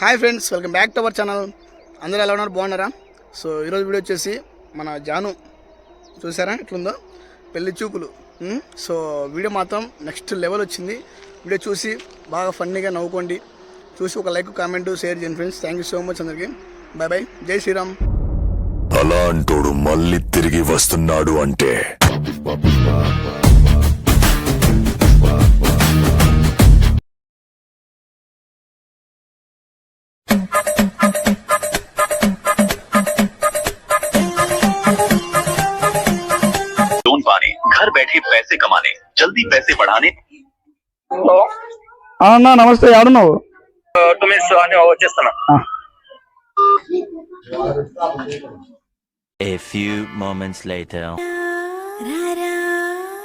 Hi friends welcome back to our channel. అందరూ ఎలా ఉన్నారు? బాగున్నారా? సో ఈరోజు వీడియో వచ్చేసి మన జాను. చూసారా? ఎట్లుందో? పెళ్ళి చూపులు. సో వీడియో మాత్రం నెక్స్ట్ లెవెల్ వచ్చింది. వీడియో చూసి బాగా ఫన్నీగా నవ్వుకోండి. చూసి ఒక లైక్ కామెంట్ షేర్ చేయండి friends thank you so much అందరికీ. Bye bye Jai Shriram. అలాంటోడు మళ్ళీ తిరిగి వస్తున్నాడు అంటే. पैसे कमाने जल्दी पैसे बढ़ाने హలో అన్న నమస్తే ఎవడున్నావు టూ మినిట్స్ అని వచ్చేస్తున్నా A few moments later. రారా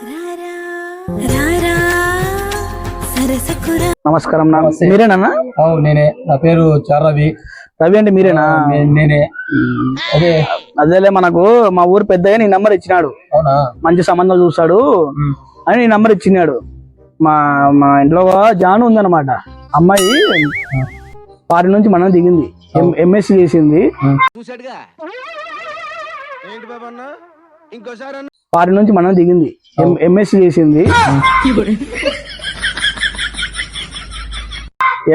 రారా రారా సరసకురా నమస్కారం నా నమస్తే. మీరేనా అవును నేనే నా పేరు చారవి రవి అంటే మీరేనా నే- నేనే అదే అదేలే మనకు మా ఊరు పెద్దగా నీ నెంబర్ ఇచ్చినాడు. అవునా? మంచి సంబంధం చూస్తాడు. అని నీ నెంబర్ ఇచ్చినాడు. మా మా ఇంట్లో జాను ఉందన్నమాట. అమ్మాయి వారి నుంచి మనం దిగింది. ఎంఎస్సి చేసింది. వారి నుంచి మనం దిగింది. ఎంఎస్సి చేసింది.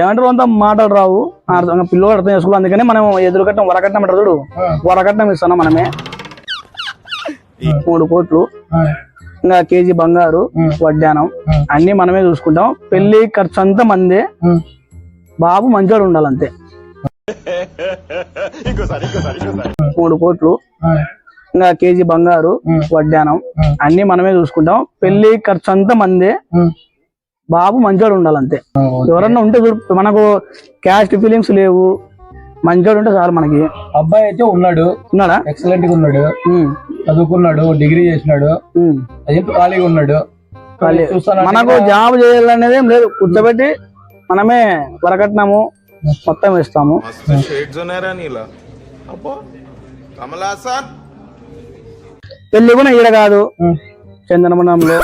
ఏమంటారు అంత మాటలు రావు. అర్థం పిల్లలు అర్థం చేసుకోవాలి. అందుకని మనం ఎదురుకట్నం వరకట్నం అంటారు చూడు. వరకట్నం ఇస్తున్నాం మనమే. మూడు కోట్లు. ఇంకా కేజీ బంగారు వడ్డానం. అన్ని మనమే చూసుకుంటాం. పెళ్ళి ఖర్చు అంతా మందే. బాబు మంచోడు ఉండాలంతే. మూడు కోట్లు. ఇంకా కేజీ బంగారు వడ్డానం. అన్ని మనమే చూసుకుంటాం. పెళ్ళి ఖర్చు అంతా మందే. బాబు మంచోడు ఉండాలంతే. ఎవరన్నా ఉంటే మనకు క్యాస్ట్ ఫీలింగ్స్ లేవు. మంచోడు ఉంటే చాలు మనకి. అబ్బాయి అయితే ఉన్నాడు. ఉన్నాడా? ఎక్సలెంట్గా ఉన్నాడు. చదువుకున్నాడు డిగ్రీ చేసినాడు. ఖాళీగా ఉన్నాడు. మనకు జాబ్ చేయాలనేది ఏం లేదు. కూర్చోబెట్టి మనమే వరకట్నము మొత్తం ఇస్తాము పెళ్ళి కూడా ఈడ కాదు. చందనమనంలో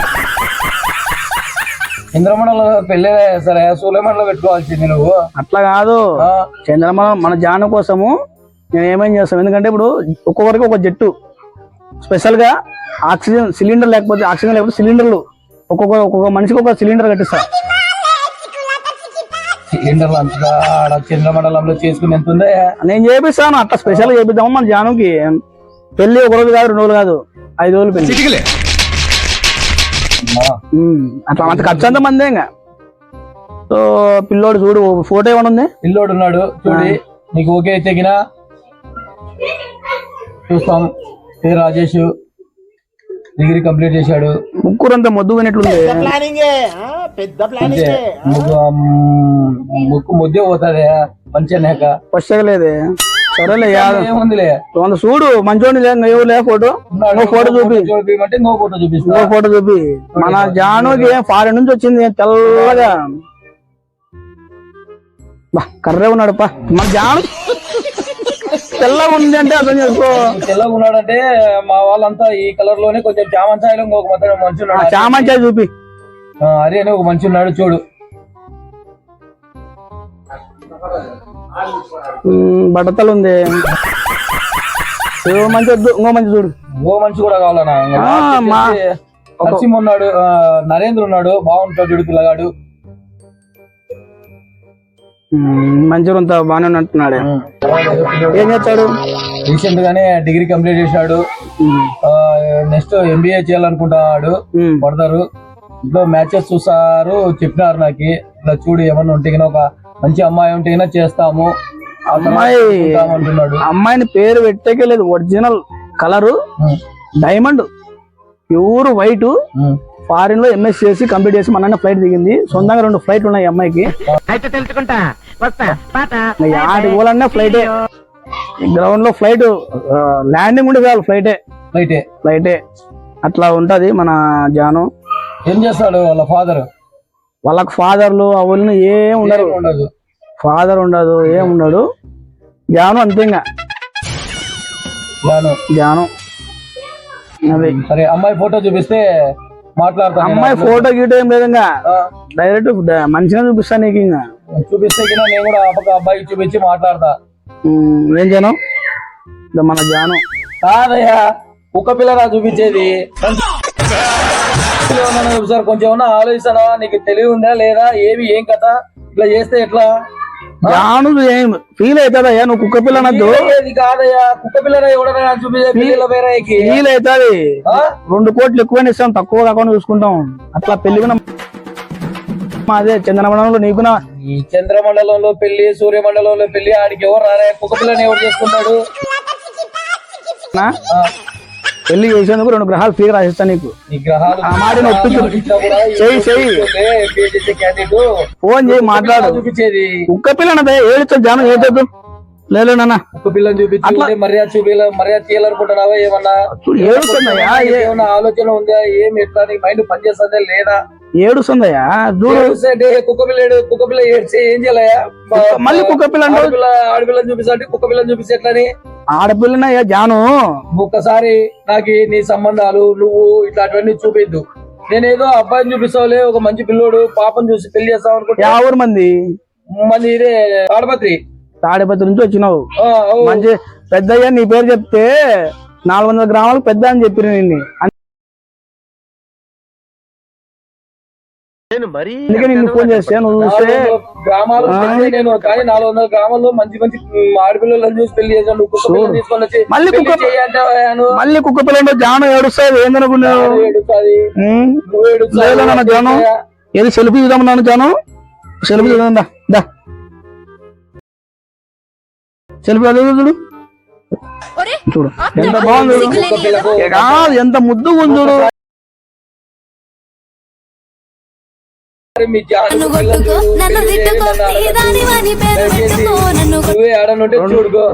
ఇంద్రమణలో పెళ్ళి సరే సూలేమణలో పెట్టుకోవాల్సింది నువ్వు. అట్లా కాదు. ఆ, చంద్రమనం మన జాను కోసము నేను ఏమేం చేస్తాం? ఎందుకంటే ఇప్పుడు ఒక్కొక్కరికి ఒక జట్టు. స్పెషల్గా ఆక్సిజన్ సిలిండర్ లేకపోతే ఆక్సిజన్ లేకపోతే సిలిండర్లు. ఒక్కొక్క ఒక్కొక్క మనిషికి ఒక సిలిండర్ కట్టిస్తా. సిలిండర్లు అంతగా చంద్రమండలంలో చేసుకుని ఎంత ఉందే? నేను చేపిస్తాను అట్లా స్పెషల్గా చేపిద్దాము మన జానుకి. పెళ్ళి ఒక రోజు కాదు రెండు రోజులు కాదు. ఐదు రోజులు పెళ్ళి అట్లా అంత ఖర్చు అంత మందే ఇంకా. సో పిల్లోడు చూడు ఫోటో ఏమైనా ఉంది? పిల్లోడు ఉన్నాడు చూడి. నీకు ఓకే అయితే గినా. చూస్తాం. పేరు రాజేష్. డిగ్రీ కంప్లీట్ చేశాడు. ముక్కురంతా మొద్దు పోయినట్లుంది. అంతే. ముగ్గు ముద్దే పోతుంది. మంచి అనేక వచ్చలేదే సరేలే ఏముందిలే వంద చూడు మంచోని లే ఫోటో? ఇంకో ఫోటో చూపి. ఇంకో ఫోటో చూపిస్తా. ఇంకో ఫోటో చూపి. మన జానుకి ఫారెన్ నుంచి వచ్చింది తెల్లగా. బా కర్రే ఉన్నాడు పా. మన జాను తెల్లగా ఉంది అంటే అర్థం చేసుకో. తెల్లగా ఉన్నాడంటే మా వాళ్ళంతా ఈ కలర్లోనే కొంచెం చామంచాయిలో ఇంకొక మంచి ఆ ఉన్నాడు. చామంచాయి చూపి. అని ఒక మంచి ఉన్నాడు చూడు. బట్టతలు ఉంది. ఏవో మంచి ఇంకో మంచి చూడు. ఇంకో మనిషి కూడా కావాలన్నా. ఇంకా ఆ, last మా- వచ్చేసి నరసింహ ఉన్నాడు ఆ, నరేంద్ర ఉన్నాడు బాగుంటాడు చూడు పిల్లగాడు. మంచిగా అంత బాగానే ఉన్నట్టున్నాడే. ఏం చేస్తాడు? రీసెంట్ గానే డిగ్రీ కంప్లీట్ చేశాడు. ఉమ్, నెక్స్ట్ ఎంబీఏ చేయాలనుకుంటున్నాడు. ఉమ్. పడతారు. ఇంట్లో మ్యాచెస్ చూసారు చెప్పినారు నాకు. ఇట్లా చూడు ఏమన్నా ఉంటే గిన ఒక మంచి అమ్మాయి ఉంటే చేస్తాము. అమ్మాయి అంటున్నాడు. అమ్మాయిని పేరు పెట్టేకే లేదు original colour diamond pure white. ఫారిన్లో MS చేసి కంప్లీట్ చేసి మన ఫ్లైట్ దిగింది. సొంతంగా రెండు ఫ్లైట్లు ఉన్నాయి అమ్మాయికి. ఇంకా ఆటి పోలన్నా ఫ్లైటే గ్రౌండ్లో ఫ్లైట్ ల్యాండింగ్ ఉండే చాలు ఫ్లైటే రైటే ఫ్లైటే అట్లా ఉంటది మన జాను. ఏం చేస్తాడు వాళ్ళ ఫాదర్ వాళ్ళకి ఫాదర్లు అవన్నీ ఏం ఉండరు. ఉండదు. ఫాదర్ ఉండదు ఏం ఉండడు. జాను అంతే ఇంకా అది. సరే అమ్మాయి ఫోటో చూపిస్తే మాట్లాడతా. అమ్మాయి ఫోటో గీటో ఏం లేదు ఇంకా డైరెక్ట్ మంచిగా చూపిస్తాను నీకు ఇంకా. చూపిస్తే నేను కూడా ఆ పక్క అబ్బాయికి చూపించి మాట్లాడతా. ఏం ఇదో మన జాను కాదయ్యా కుక్క పిల్లరా చూపించేది. సార్ కొంచెం ఏమన్నా ఆలోచిస్తానా? నీకు తెలివి ఉందా లేదా? ఏమి ఏం కథ? ఇట్లా చేస్తే ఎట్లా? జాను ఏం? ఫీల్ అవుతుందయ్యా నువ్వు కుక్క పిల్ల అనద్దు ఇది కాదయ్యా. కుక్క ఎవడన్నా ఫీల్ అవుతుంది? రెండు కోట్లు ఎక్కువ ఇస్తాం తక్కువ కాకుండా చూసుకుంటాం. అట్లా పెళ్ళి అదే చంద్రమండలంలో నీకునా ఈ చంద్రమండలంలో పెళ్ళి సూర్యమండలంలో పెళ్ళి ఆడికి ఎవరు రారా కుక్క పిల్లని ఎవరు? ఆ, పెళ్ళి చేసేందుకు రెండు గ్రహాలు ఫ్రీగా రాసిస్తాను నీకు. ఆ మాట ఒప్పించు. చెయ్యి, చెయ్యి. ఫోన్ చేయి మాట్లాడు. చూపించేది. కుక్క పిల్ల ఏడుతో జాను ఏదొద్దు లేదు నాన్న. కుక్క పిల్లని చూపించి మర్యాద చూపించాల మర్యాద చేయాలనుకుంటున్నావా ఏమన్నా? ఏడుస్తుందయ్యా ఏమన్నా ఆలోచన ఉందా? ఏం ఎట్లా? నీ మైండ్ పనిచేస్తుందా లేదా? ఏడుస్తుందయ్యా అంటే కుక్క పిల్ల ఏడు- కుక్క పిల్ల ఏడ్చి ఏం చేయాలయ్యా? మళ్ళీ కుక్క పిల్ల? ఆడపిల్ల ఆడపిల్లని చూపిస్తా అంటే కుక్క పిల్లని చూపిస్తే ఎట్లని? ఆడపిల్లనయ్యా జాను. ఒక్కసారి నాకు నీ సంబంధాలు నువ్వు ఇట్లాంటివన్నీ చూపిద్దు నేనేదో అబ్బాయిని చూపిస్తావులే ఒక మంచి పిల్లోడు పాపను చూసి పెళ్ళి చేస్తావు అనుకుంటా ఊరు మంది? మంది ఇదే తాడపత్రి. తాడిపత్రి నుంచి వచ్చినావు. మంచి పెద్దయ్య నీ పేరు చెప్తే నాలుగు వందల గ్రామాలకు పెద్ద అని చెప్పిన నిన్ను. అందుకే నిన్ను ఫోన్ చేస్తే నువ్వు చూస్తే నాలుగు వందల గ్రామాలు పెద్ద నేను కానీ నాలుగు వందల గ్రామాల్లో మంచి మంచి ఆడపిల్లలను చూసి పెళ్ళి చేశాను. నువ్వు కుక్క పిల్లని తీసుకొని వచ్చి మళ్ళీ కుక్క- చెయ్యి అంటావాను. మళ్ళీ కుక్క పిల్ల జాను ఏందనుకున్నావు? ఏడుస్తాది. లేదు నాన్న జాను? ఏది సెల్ఫీ చూద్దామన్నాను జాను? సెల్ఫీ చూద్దాం దా దా. సెల్ఫీ అది చూడు చూడు. ఎంత బాగుంది ఎంత ముద్దుగా ఉంది చూడు.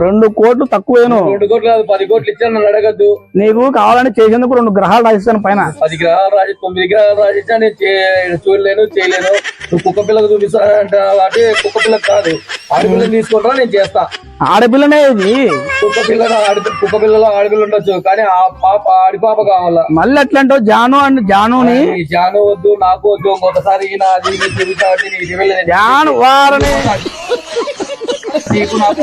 రెండు కోట్లు తక్కువేను రెండు కోట్లు కాదు పది కోట్లు ఇచ్చాను నన్ను అడగద్దు. నీకు కావాలని చేసేందుకు రెండు గ్రహాలు రాసిస్తాను పైన. పది గ్రహాలు రాజు తొమ్మిది గ్రహాలు రాజిచ్చా నేను చే- చూడలేను చేయలేను. నువ్వు కుక్క పిల్లకు చూపిస్తానంట అంటే కుక్క పిల్లకు కాదు. ఆడపిల్లని తీసుకుంటారా నేను చేస్తా. ఆడపిల్లనే ఇది. కుక్క పిల్ల ఆడి కుక్క పిల్లలో ఆడపిల్ల ఉండొచ్చు కానీ ఆ పాప ఆడి పాప కావాలా? మళ్ళీ ఎట్లా అంటావు జాను అండ్ జానుని. ఈ జాను వద్దు నాకు వద్దు ఇంకొకసారి నాది జాను వారని. నీకు నాకు